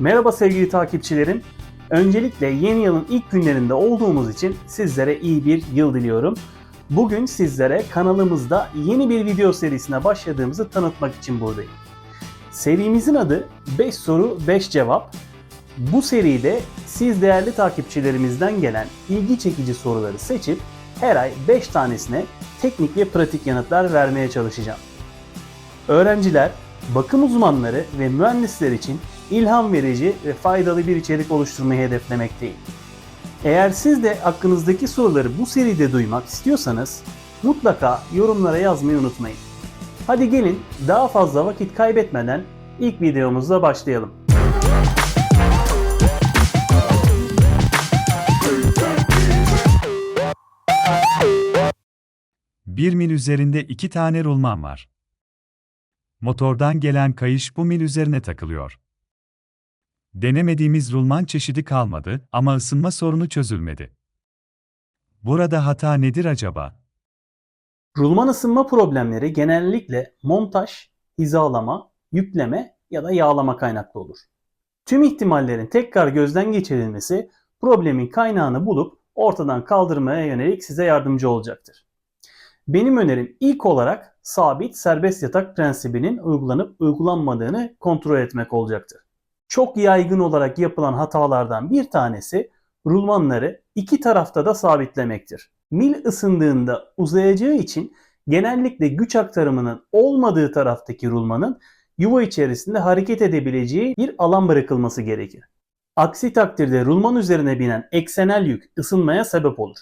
Merhaba sevgili takipçilerim. Öncelikle yeni yılın ilk günlerinde olduğumuz için sizlere iyi bir yıl diliyorum. Bugün sizlere kanalımızda yeni bir video serisine başladığımızı tanıtmak için buradayım. Serimizin adı 5 soru 5 cevap. Bu seride siz değerli takipçilerimizden gelen ilgi çekici soruları seçip her ay 5 tanesine teknik ve pratik yanıtlar vermeye çalışacağım. Öğrenciler, bakım uzmanları ve mühendisler için ilham verici ve faydalı bir içerik oluşturmayı hedeflemekteyim. Eğer siz de aklınızdaki soruları bu seride duymak istiyorsanız mutlaka yorumlara yazmayı unutmayın. Hadi gelin daha fazla vakit kaybetmeden ilk videomuzla başlayalım. Bir mil üzerinde iki tane rulman var. Motordan gelen kayış bu mil üzerine takılıyor. Denemediğimiz rulman çeşidi kalmadı ama ısınma sorunu çözülmedi. Burada hata nedir acaba? Rulman ısınma problemleri genellikle montaj, hizalama, yükleme ya da yağlama kaynaklı olur. Tüm ihtimallerin tekrar gözden geçirilmesi problemin kaynağını bulup ortadan kaldırmaya yönelik size yardımcı olacaktır. Benim önerim ilk olarak sabit serbest yatak prensibinin uygulanıp uygulanmadığını kontrol etmek olacaktır. Çok yaygın olarak yapılan hatalardan bir tanesi rulmanları iki tarafta da sabitlemektir. Mil ısındığında uzayacağı için genellikle güç aktarımının olmadığı taraftaki rulmanın yuva içerisinde hareket edebileceği bir alan bırakılması gerekir. Aksi takdirde rulman üzerine binen eksenel yük ısınmaya sebep olur.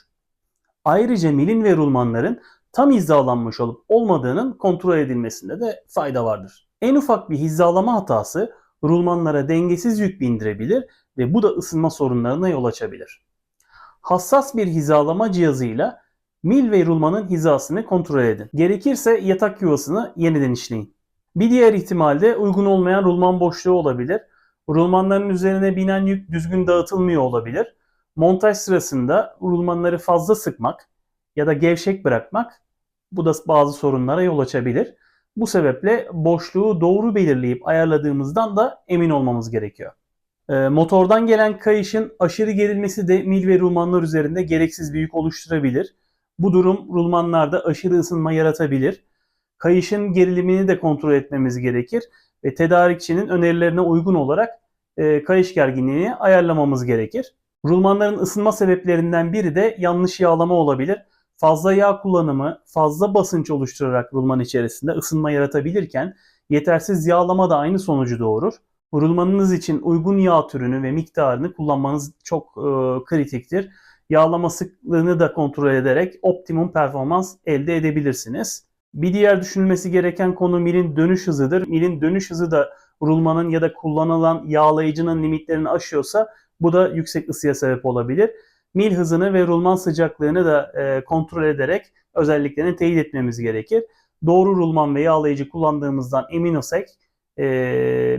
Ayrıca milin ve rulmanların tam hizalanmış olup olmadığının kontrol edilmesinde de fayda vardır. En ufak bir hizalama hatası rulmanlara dengesiz yük bindirebilir ve bu da ısınma sorunlarına yol açabilir. Hassas bir hizalama cihazıyla mil ve rulmanın hizasını kontrol edin. Gerekirse yatak yuvasını yeniden işleyin. Bir diğer ihtimalde uygun olmayan rulman boşluğu olabilir. Rulmanların üzerine binen yük düzgün dağıtılmıyor olabilir. Montaj sırasında rulmanları fazla sıkmak ya da gevşek bırakmak bu da bazı sorunlara yol açabilir. Bu sebeple boşluğu doğru belirleyip ayarladığımızdan da emin olmamız gerekiyor. Ee, motordan gelen kayışın aşırı gerilmesi de mil ve rulmanlar üzerinde gereksiz bir yük oluşturabilir. Bu durum rulmanlarda aşırı ısınma yaratabilir. Kayışın gerilimini de kontrol etmemiz gerekir ve tedarikçinin önerilerine uygun olarak e, kayış gerginliğini ayarlamamız gerekir. Rulmanların ısınma sebeplerinden biri de yanlış yağlama olabilir fazla yağ kullanımı fazla basınç oluşturarak rulman içerisinde ısınma yaratabilirken yetersiz yağlama da aynı sonucu doğurur. Rulmanınız için uygun yağ türünü ve miktarını kullanmanız çok e, kritiktir. Yağlama sıklığını da kontrol ederek optimum performans elde edebilirsiniz. Bir diğer düşünülmesi gereken konu milin dönüş hızıdır. Milin dönüş hızı da rulmanın ya da kullanılan yağlayıcının limitlerini aşıyorsa bu da yüksek ısıya sebep olabilir mil hızını ve rulman sıcaklığını da e, kontrol ederek özelliklerini teyit etmemiz gerekir. Doğru rulman ve yağlayıcı kullandığımızdan emin olsak e,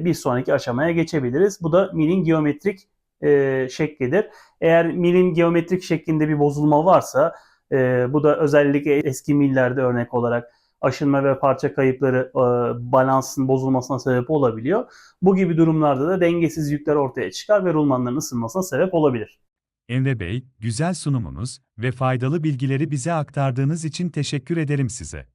bir sonraki aşamaya geçebiliriz. Bu da milin geometrik e, şeklidir. Eğer milin geometrik şeklinde bir bozulma varsa e, bu da özellikle eski millerde örnek olarak aşınma ve parça kayıpları e, balansın bozulmasına sebep olabiliyor. Bu gibi durumlarda da dengesiz yükler ortaya çıkar ve rulmanların ısınmasına sebep olabilir. Emre Bey, güzel sunumunuz ve faydalı bilgileri bize aktardığınız için teşekkür ederim size.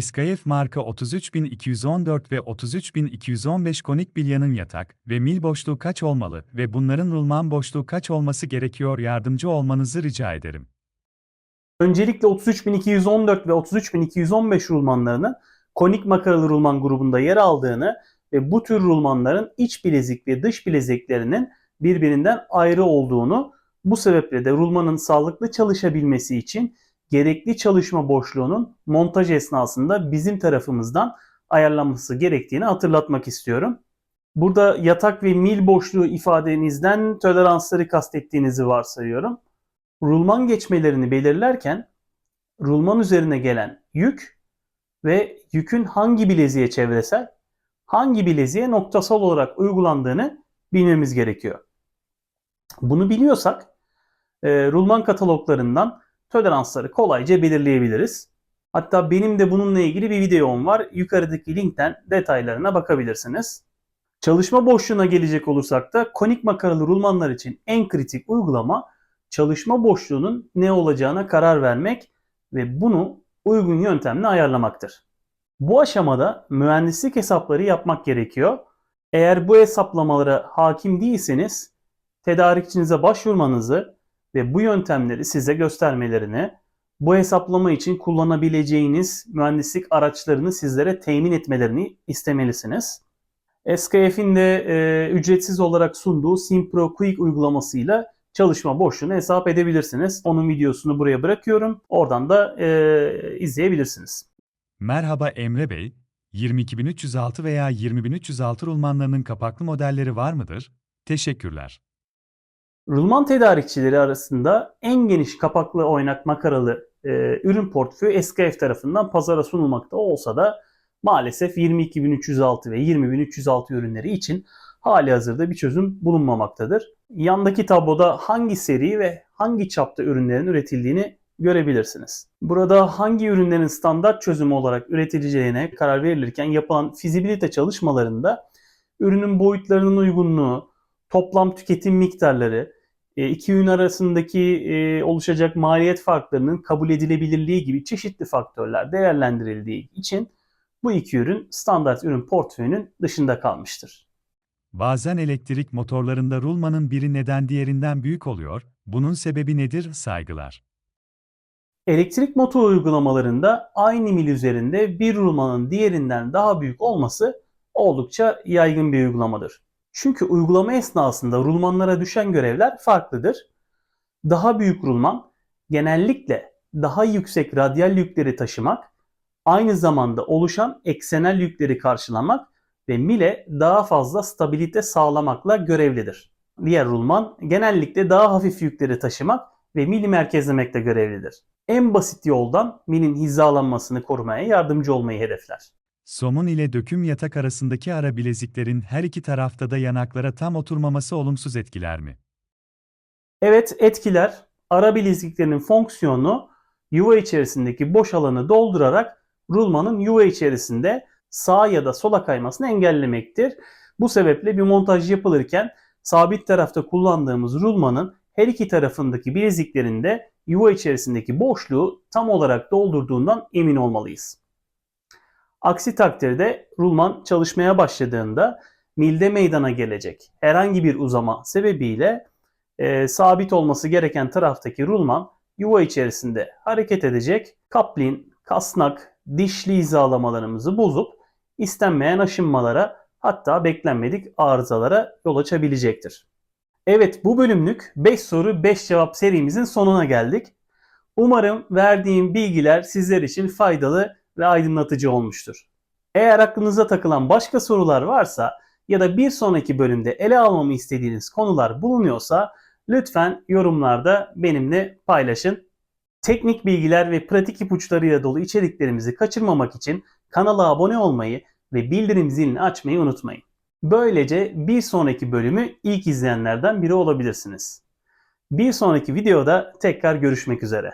SKF marka 33214 ve 33215 konik bilyanın yatak ve mil boşluğu kaç olmalı ve bunların rulman boşluğu kaç olması gerekiyor yardımcı olmanızı rica ederim. Öncelikle 33214 ve 33215 rulmanlarının konik makaralı rulman grubunda yer aldığını ve bu tür rulmanların iç bilezik ve dış bileziklerinin birbirinden ayrı olduğunu, bu sebeple de rulmanın sağlıklı çalışabilmesi için gerekli çalışma boşluğunun montaj esnasında bizim tarafımızdan ayarlanması gerektiğini hatırlatmak istiyorum. Burada yatak ve mil boşluğu ifadenizden toleransları kastettiğinizi varsayıyorum. Rulman geçmelerini belirlerken rulman üzerine gelen yük ve yükün hangi bileziğe çevresel, hangi bileziğe noktasal olarak uygulandığını bilmemiz gerekiyor. Bunu biliyorsak e, rulman kataloglarından toleransları kolayca belirleyebiliriz. Hatta benim de bununla ilgili bir videom var. Yukarıdaki linkten detaylarına bakabilirsiniz. Çalışma boşluğuna gelecek olursak da konik makaralı rulmanlar için en kritik uygulama çalışma boşluğunun ne olacağına karar vermek ve bunu uygun yöntemle ayarlamaktır. Bu aşamada mühendislik hesapları yapmak gerekiyor. Eğer bu hesaplamalara hakim değilseniz tedarikçinize başvurmanızı ve bu yöntemleri size göstermelerini, bu hesaplama için kullanabileceğiniz mühendislik araçlarını sizlere temin etmelerini istemelisiniz. SKF'in de e, ücretsiz olarak sunduğu Simpro Quick uygulamasıyla çalışma boşluğunu hesap edebilirsiniz. Onun videosunu buraya bırakıyorum. Oradan da e, izleyebilirsiniz. Merhaba Emre Bey, 22306 veya 20306 rulmanlarının kapaklı modelleri var mıdır? Teşekkürler. Rulman tedarikçileri arasında en geniş kapaklı oynak makaralı e, ürün portföyü SKF tarafından pazara sunulmakta olsa da maalesef 22306 ve 20306 ürünleri için hali hazırda bir çözüm bulunmamaktadır. Yandaki tabloda hangi seri ve hangi çapta ürünlerin üretildiğini görebilirsiniz. Burada hangi ürünlerin standart çözümü olarak üretileceğine karar verilirken yapılan fizibilite çalışmalarında ürünün boyutlarının uygunluğu, toplam tüketim miktarları, e, iki ürün arasındaki e, oluşacak maliyet farklarının kabul edilebilirliği gibi çeşitli faktörler değerlendirildiği için bu iki ürün standart ürün portföyünün dışında kalmıştır. Bazen elektrik motorlarında rulmanın biri neden diğerinden büyük oluyor, bunun sebebi nedir? Saygılar. Elektrik motor uygulamalarında aynı mil üzerinde bir rulmanın diğerinden daha büyük olması oldukça yaygın bir uygulamadır. Çünkü uygulama esnasında rulmanlara düşen görevler farklıdır. Daha büyük rulman genellikle daha yüksek radyal yükleri taşımak, aynı zamanda oluşan eksenel yükleri karşılamak ve mile daha fazla stabilite sağlamakla görevlidir. Diğer rulman genellikle daha hafif yükleri taşımak ve mili merkezlemekle görevlidir. En basit yoldan milin hizalanmasını korumaya yardımcı olmayı hedefler. Somun ile döküm yatak arasındaki ara bileziklerin her iki tarafta da yanaklara tam oturmaması olumsuz etkiler mi? Evet etkiler ara bileziklerin fonksiyonu yuva içerisindeki boş alanı doldurarak rulmanın yuva içerisinde sağa ya da sola kaymasını engellemektir. Bu sebeple bir montaj yapılırken sabit tarafta kullandığımız rulmanın her iki tarafındaki bileziklerinde yuva içerisindeki boşluğu tam olarak doldurduğundan emin olmalıyız. Aksi takdirde rulman çalışmaya başladığında milde meydana gelecek herhangi bir uzama sebebiyle e, sabit olması gereken taraftaki rulman yuva içerisinde hareket edecek. Kaplin, kasnak, dişli hizalamalarımızı bozup istenmeyen aşınmalara hatta beklenmedik arızalara yol açabilecektir. Evet bu bölümlük 5 soru 5 cevap serimizin sonuna geldik. Umarım verdiğim bilgiler sizler için faydalı ve aydınlatıcı olmuştur. Eğer aklınıza takılan başka sorular varsa ya da bir sonraki bölümde ele almamı istediğiniz konular bulunuyorsa lütfen yorumlarda benimle paylaşın. Teknik bilgiler ve pratik ipuçlarıyla dolu içeriklerimizi kaçırmamak için kanala abone olmayı ve bildirim zilini açmayı unutmayın. Böylece bir sonraki bölümü ilk izleyenlerden biri olabilirsiniz. Bir sonraki videoda tekrar görüşmek üzere.